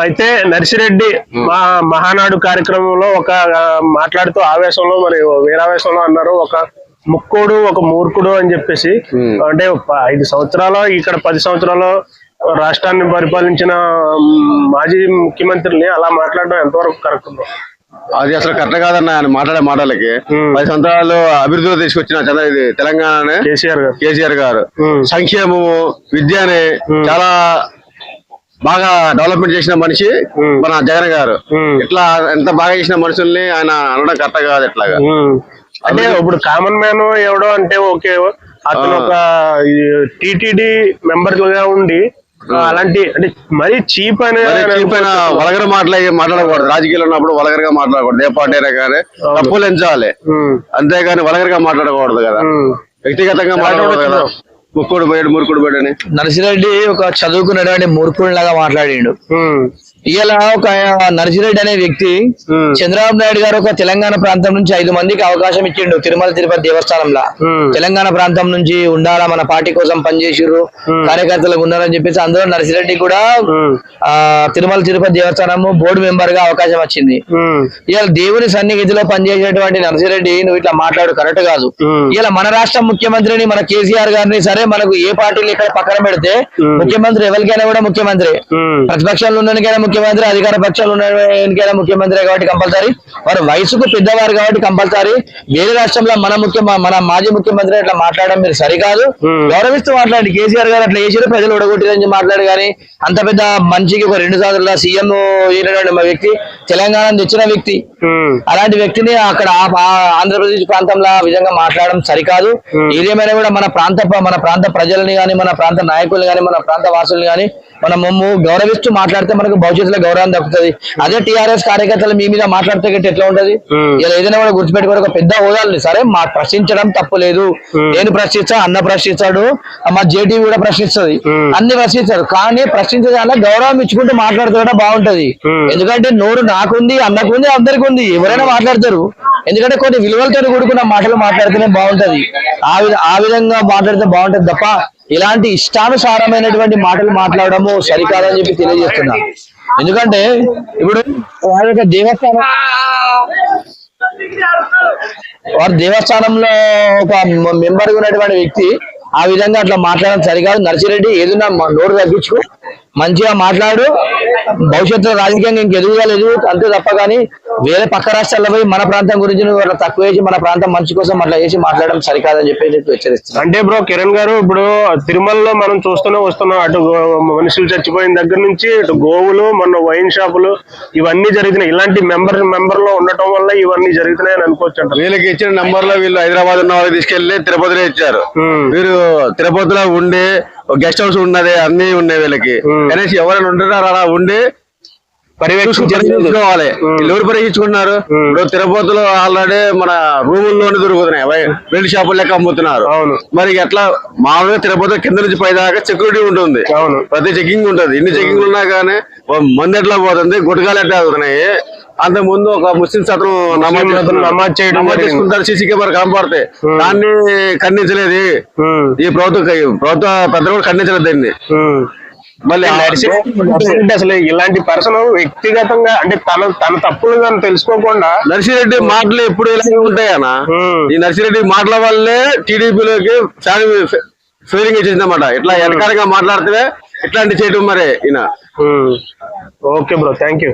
అయితే నర్సిరెడ్డి మా మహానాడు కార్యక్రమంలో ఒక మాట్లాడుతూ ఆవేశంలో మరి వీరావేశంలో అన్నారు. ఒక ముక్కోడు ఒక మూర్ఖుడు అని చెప్పేసి. అంటే ఐదు సంవత్సరాలు ఇక్కడ పది సంవత్సరాలు రాష్ట్రాన్ని పరిపాలించిన మాజీ ముఖ్యమంత్రిని అలా మాట్లాడడం ఎంతవరకు కరెక్ట్ ఉందో అది అసలు కరెక్ట్ కాదన్న ఆయన మాట్లాడే మాటలకి. పది సంవత్సరాలు అభివృద్ధిలో తీసుకొచ్చిన చంద్ర ఇది తెలంగాణనే. కేసీఆర్ గారు. కేసీఆర్ గారు. ఉమ్. సంక్షేమము విద్యని చాలా బాగా డెవలప్మెంట్ చేసిన మనిషి. మన జగన్ గారు. ఇట్లా ఎంత బాగా చేసిన మనుషుల్ని ఆయన అనడం కరెక్ట్ కాదు ఇట్లాగా. అంటే ఇప్పుడు కామన్ మ్యాన్ ఎవడో అంటే ఓకే అతను ఒక టిటిడి మెంబర్గా ఉండి అలాంటి అంటే మరీ చీప్ అనే చీప్ అయిన వలగర మాటలు మాట్లాడకూడదు. రాజకీయాలు ఉన్నప్పుడు వలగరగా మాట్లాడకూడదు. ఏ పార్టీ అయినా కానీ తప్పులు ఎంచాలి. అంతేగాని వలగరగా మాట్లాడకూడదు కదా. వ్యక్తిగతంగా మాట్లాడకూడదు కదా. ముక్కుడు పోయాడు మురుకుడు పోయాడు అని నర్సిరెడ్డి ఒక చదువుకున్నటువంటి మూర్ఖుడిలాగా మాట్లాడిండు ఉమ్. ఇలా ఒక నర్సిరెడ్డి అనే వ్యక్తి. చంద్రబాబు నాయుడు గారు ఒక తెలంగాణ ప్రాంతం నుంచి ఐదు మందికి అవకాశం ఇచ్చిండు తిరుమల తిరుపతి దేవస్థానంలో. తెలంగాణ ప్రాంతం నుంచి ఉండాలా మన పార్టీ కోసం పనిచేసిర్రు. కార్యకర్తలకు ఉన్నారని చెప్పేసి అందులో నర్సిరెడ్డి కూడా. ఆ తిరుమల తిరుపతి దేవస్థానం బోర్డు మెంబర్గా అవకాశం వచ్చింది. ఇవాళ దేవుని సన్నిహితిలో పనిచేసేటువంటి నర్సిరెడ్డి నువ్వు ఇట్లా మాట్లాడు కరెక్ట్ కాదు. ఇలా మన రాష్ట్ర ముఖ్యమంత్రిని మన కేసీఆర్ గారిని సరే మనకు ఏ పార్టీలు ఇక్కడ పక్కన పెడితే. ముఖ్యమంత్రి ఎవరికైనా కూడా ముఖ్యమంత్రి. ప్రతిపక్షంలో ఉన్నకైనా ముఖ్యమంత్రి అధికార పక్షంలో ఉన్నకైనా ముఖ్యమంత్రి కాబట్టి కంపల్సరీ వారు వయసుకు పెద్దవారు కాబట్టి కంపల్సరీ వేరే రాష్ట్రంలో మన ముఖ్య మన మాజీ ముఖ్యమంత్రి అట్లా మాట్లాడడం మీరు సరికాదు. గౌరవిస్తూ మాట్లాడండి కేసీఆర్ గారు అట్లా చేసారు ప్రజలు ఉడగొట్టిరని మాట్లాడు కానీ అంత పెద్ద మంచికి ఒక రెండు సార్లు సీఎం వ్యక్తి తెలంగాణ తెచ్చిన వ్యక్తి. అలాంటి వ్యక్తిని అక్కడ ఆంధ్రప్రదేశ్ ప్రాంతంలో ఆ విధంగా మాట్లాడడం సరికాదు. ఏదేమైనా కూడా మన ప్రాంత మన ప్రాంత ప్రజల్ని గాని మన ప్రాంత నాయకుల్ని గాని మన ప్రాంత వాసుల్ని గాని మనము గౌరవిస్తూ మాట్లాడితే మనకు భవిష్యత్తులో గౌరవం దక్కుతుంది. అదే టీఆర్ఎస్ కార్యకర్తలు మీ మీద మాట్లాడితే గట్టి ఎట్లా ఉంటది. ఇలా ఏదైనా కూడా గుర్తుపెట్టుకోవడం ఒక పెద్ద హోదాలు సరే మా ప్రశ్నించడం తప్పు లేదు. నేను ప్రశ్నించా అన్న ప్రశ్నిస్తాడు మా జేటీవీ కూడా ప్రశ్నిస్తుంది. అన్ని ప్రశ్నిస్తారు. కానీ ప్రశ్నించే గౌరవం ఇచ్చుకుంటూ మాట్లాడుతుంటే బాగుంటది. ఎందుకంటే నోరు నాకుంది అన్నకుంది అందరికి ఉంది. ఎవరైనా మాట్లాడతారు. ఎందుకంటే కొన్ని విలువలతో కూడుకున్న మాటలు మాట్లాడితేనే బాగుంటది. ఆ ఆ విధంగా మాట్లాడితే బాగుంటది తప్ప ఇలాంటి ఇష్టానుసారమైనటువంటి మాటలు మాట్లాడము సరికాదని చెప్పి తెలియజేస్తున్నా. ఎందుకంటే ఇప్పుడు వారి యొక్క దేవస్థానం వారి దేవస్థానంలో ఒక మెంబర్ ఉన్నటువంటి వ్యక్తి ఆ విధంగా అట్లా మాట్లాడడం సరికాదు. నర్సిరెడ్డి ఏదైనా నోరు తగ్గించుకో. మంచిగా మాట్లాడు. భవిష్యత్తులో రాజకీయంగా ఇంక ఎదుగుదల ఎదుగు అంతే తప్ప కానీ వేరే పక్క రాష్ట్రాల్లో పోయి మన ప్రాంతం గురించి నువ్వు అట్లా తక్కువ చేసి మన ప్రాంతం మంచి కోసం అట్లా చేసి మాట్లాడడం సరికాదని చెప్పి నేను హెచ్చరిస్తున్నాను అంటే బ్రో కిరణ్ గారు ఇప్పుడు తిరుమలలో మనం చూస్తూనే వస్తున్నాం. అటు మనుషులు చచ్చిపోయిన దగ్గర నుంచి ఇటు గోవులు మొన్న వైన్ షాపులు ఇవన్నీ జరుగుతున్నాయి. ఇలాంటి మెంబర్ మెంబర్లో ఉండటం వల్ల ఇవన్నీ జరుగుతున్నాయని అనుకోవచ్చు అంటారు. వీళ్ళకి ఇచ్చిన నంబర్లో వీళ్ళు హైదరాబాద్ ఉన్న వాళ్ళకి తీసుకెళ్ళి తిరుపతిలో ఇచ్చారు. వీరు తిరుపతిలో ఉండి గెస్ట్ హౌస్ ఉన్నది అన్ని ఉన్నాయి వీళ్ళకి. కనీసం ఎవరైనా ఉంటున్నారు అలా ఉండి వీళ్ళు ఎవరు పరీక్షించుకుంటున్నారు. ఇప్పుడు తిరుపతిలో ఆల్రెడీ మన రూముల్లోనే దొరుకుతున్నాయి. వెల్డ్ షాపులు లెక్క అమ్ముతున్నారు. అవును. మరి ఎట్లా? మామూలుగా తిరుపతి కింద నుంచి పై దాకా సెక్యూరిటీ ఉంటుంది. అవును. ప్రతి చెకింగ్ ఉంటుంది. ఇన్ని చెకింగ్ ఉన్నా కానీ మంది ఎట్లా పోతుంది? గుటకాలు ఎట్లా అవుతున్నాయి? అంత ముందు ఒక ముస్లిం అతను నమాజ్ చేయడం నమాజ్. చేసుకుంటారు సీసీ కెమెరా కనపడతాయి దాన్ని ఖండించలేదు. ఈ ప్రభుత్వ ప్రభుత్వ పెద్దలు కూడా ఖండించలేదు దీన్ని. మళ్ళీ నర్సిరెడ్డి అసలు ఇలాంటి పర్సన్ వ్యక్తిగతంగా అంటే తన తన తప్పులు కానీ తెలుసుకోకుండా నర్సిరెడ్డి మాటలు ఎప్పుడు ఇలాగే ఉంటాయన్న ఉమ్. ఈ నర్సిరెడ్డి మాటల వల్లే టీడీపీలోకి ఫీలింగ్ ఇచ్చిందన్నమాట ఇట్లా వెనకాలంగా మాట్లాడితే ఇట్లాంటి చేయటం మరి ఈయన. Okay bro thank you